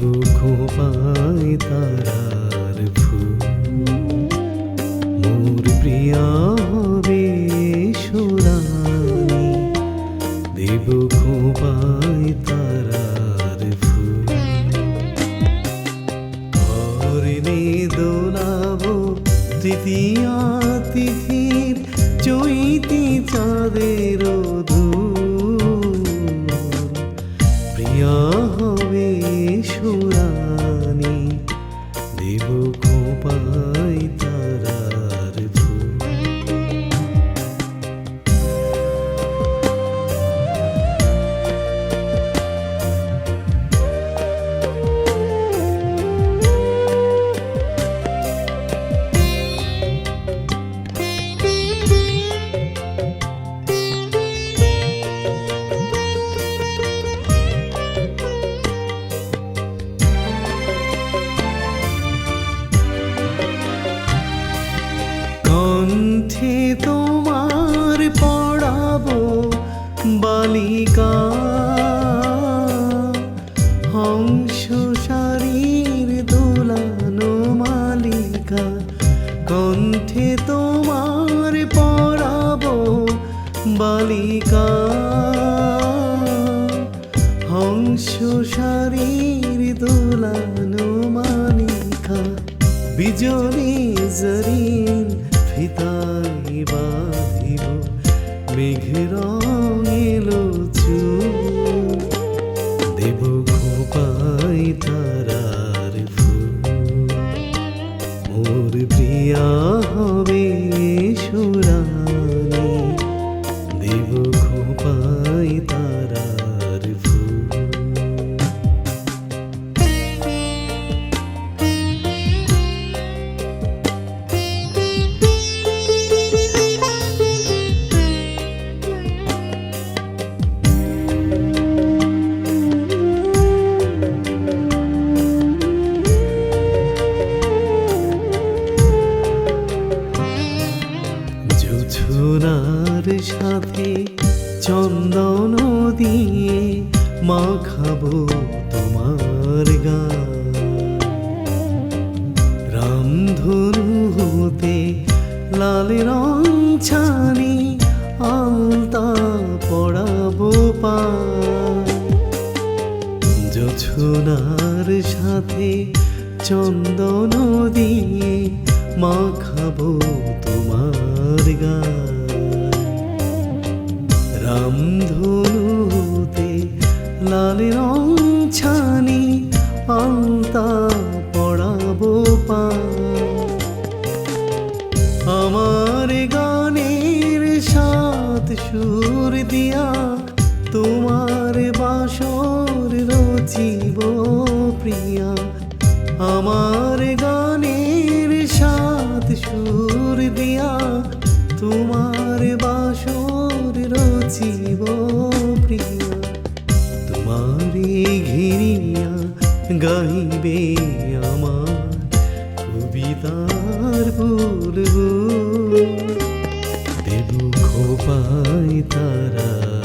বুক পায় তারার ফুল। মোর প্রিয়া হবে সুরানি দেব পায় তারার ফুল। ধরণে তিথির চৈতি চাঁদের ধূ কণ্ঠে তোমার পড়াবো বালিকা। হংস শারীর দোলানো মালিকা বিজলি চন্দন দিয়ে মাখাবো তোমার গান। রামধনু হতে লাল রং ছানি আলতা পড়াবো পা সাথে চন্দন দিয়ে মাখাবো তোমার গান। রামধনুতে লাল রং ছানি আলতা পড়াবো পা। আমার গানের সাত সুর দিয়া তোমার বাসর রচিব প্রিয়া। আমার গানের সাত সুর দিয়া তোমার বাসর রচিব প্রিয়া। তোমারে ঘিরিয়া গাইবে আমার কবিতার বলব দেব খোপায় তারা